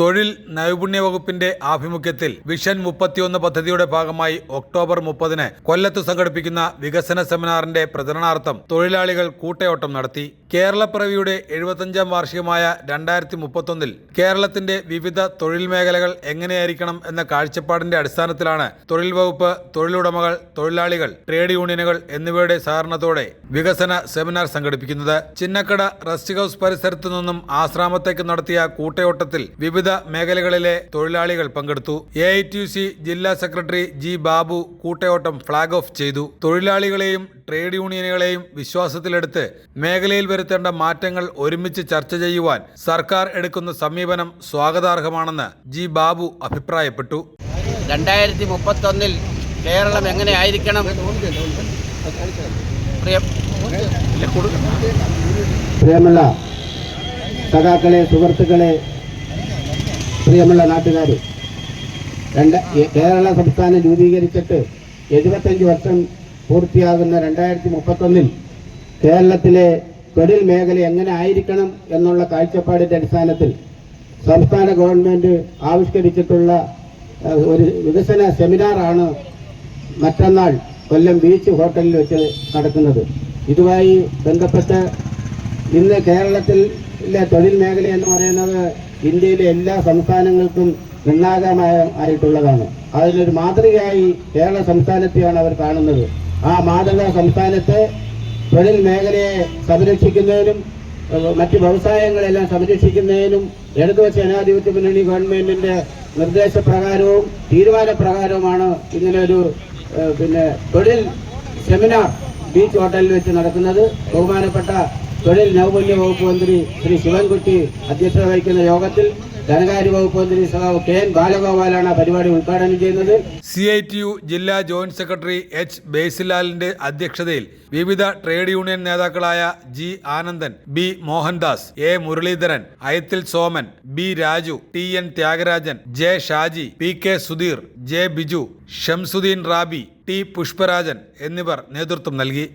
തൊഴിൽ നൈപുണ്യ വകുപ്പിന്റെ ആഭിമുഖ്യത്തിൽ വിഷൻ മുപ്പത്തിയൊന്ന് പദ്ധതിയുടെ ഭാഗമായി ഒക്ടോബർ മുപ്പതിന് കൊല്ലത്ത് സംഘടിപ്പിക്കുന്ന വികസന സെമിനാറിന്റെ പ്രചരണാർത്ഥം തൊഴിലാളികൾ കൂട്ടയോട്ടം നടത്തി. കേരളപ്പിറവിയുടെ എഴുപത്തഞ്ചാം വാർഷികമായ രണ്ടായിരത്തി മുപ്പത്തൊന്നിൽ കേരളത്തിന്റെ വിവിധ തൊഴിൽ മേഖലകൾ എങ്ങനെയായിരിക്കണം എന്ന കാഴ്ചപ്പാടിന്റെ അടിസ്ഥാനത്തിലാണ് തൊഴിൽ വകുപ്പ് തൊഴിലുടമകൾ തൊഴിലാളികൾ ട്രേഡ് യൂണിയനുകൾ എന്നിവയുടെ സഹകരണത്തോടെ വികസന സെമിനാർ സംഘടിപ്പിക്കുന്നത്. ചിന്നക്കട റെസ്റ്റ് ഹൌസ് പരിസരത്തു നിന്നും ആശ്രാമത്തേക്ക് നടത്തിയ കൂട്ടയോട്ടത്തിൽ വിവിധ മേഖലകളിലെ തൊഴിലാളികൾ പങ്കെടുത്തു. എ ജില്ലാ സെക്രട്ടറി ജി ബാബു കൂട്ടയോട്ടം ഫ്ളാഗ് ഓഫ് ചെയ്തു. തൊഴിലാളികളെയും ട്രേഡ് യൂണിയനുകളെയും വിശ്വാസത്തിലെടുത്ത് മേഖലയിൽ വരുത്തേണ്ട മാറ്റങ്ങൾ ഒരുമിച്ച് ചർച്ച ചെയ്യുവാൻ സർക്കാർ എടുക്കുന്ന സമീപനം സ്വാഗതാർഹമാണെന്ന് ജി ബാബു അഭിപ്രായപ്പെട്ടു. രണ്ടായിരത്തി മുപ്പത്തൊന്നിൽ കേരളം എങ്ങനെ ആയിരിക്കണം പ്രിയമുള്ള സഖാക്കളെ സുഹൃത്തുക്കളെ പ്രിയമുള്ള നാട്ടുകാർ രണ്ട് കേരള സംസ്ഥാനം രൂപീകരിച്ചിട്ട് എഴുപത്തഞ്ച് വർഷം പൂർത്തിയാകുന്ന രണ്ടായിരത്തി മുപ്പത്തൊന്നിൽ കേരളത്തിലെ തൊഴിൽ മേഖല എങ്ങനെ ആയിരിക്കണം എന്നുള്ള കാഴ്ചപ്പാടിന്റെ അടിസ്ഥാനത്തിൽ സംസ്ഥാന ഗവൺമെന്റ് ആവിഷ്കരിച്ചിട്ടുള്ള ഒരു വികസന സെമിനാറാണ് മറ്റന്നാൾ കൊല്ലം ബീച്ച് ഹോട്ടലിൽ വെച്ച് നടക്കുന്നത് ഇതുമായി ബന്ധപ്പെട്ട് ഇന്ന് കേരളത്തിലെ തൊഴിൽ മേഖല എന്ന് പറയുന്നത് ഇന്ത്യയിലെ എല്ലാ സംസ്ഥാനങ്ങൾക്കും നിർണായകമായ ആയിട്ടുള്ളതാണ്. അതിനൊരു മാതൃകയായി കേരള സംസ്ഥാനത്തെയാണ് അവർ കാണുന്നത്. ആ മാതൃക സംസ്ഥാനത്ത് തൊഴിൽ മേഖലയെ സംരക്ഷിക്കുന്നതിനും മറ്റ് വ്യവസായങ്ങളെല്ലാം സംരക്ഷിക്കുന്നതിനും ഇടതുപക്ഷ ജനാധിപത്യ മുന്നണി ഗവൺമെന്റിന്റെ നിർദ്ദേശപ്രകാരവും തീരുമാനപ്രകാരവുമാണ് ഇങ്ങനെ ഒരു പിന്നെ തൊഴിൽ സെമിനാർ ബീച്ച് ഹോട്ടലിൽ വെച്ച് നടക്കുന്നത്. ബഹുമാനപ്പെട്ട തൊഴിൽ നൈപുണ്യ വകുപ്പ് മന്ത്രി ശ്രീ ശിവൻകുട്ടി അധ്യക്ഷത വഹിക്കുന്ന യോഗത്തിൽ ധനകാര്യ വകുപ്പ് മന്ത്രി സഖാവ് കെ എൻ ബാലഗോപാലാണ് പരിപാടി ഉദ്ഘാടനം ചെയ്യുന്നത്. സി ഐ ടി യു ജില്ലാ ജോയിന്റ് സെക്രട്ടറി എച്ച് ബേസിലാലിന്റെ അധ്യക്ഷതയിൽ വിവിധ ട്രേഡ് യൂണിയൻ നേതാക്കളായ G Anandan B Mohandas A Muralidharan Ayathil Soman B Raju T N Thyagarajan J Shaji P K Sudheer J Biju Shamsuddin Rabi T Pushparajan എന്നിവർ നേതൃത്വം നൽകി.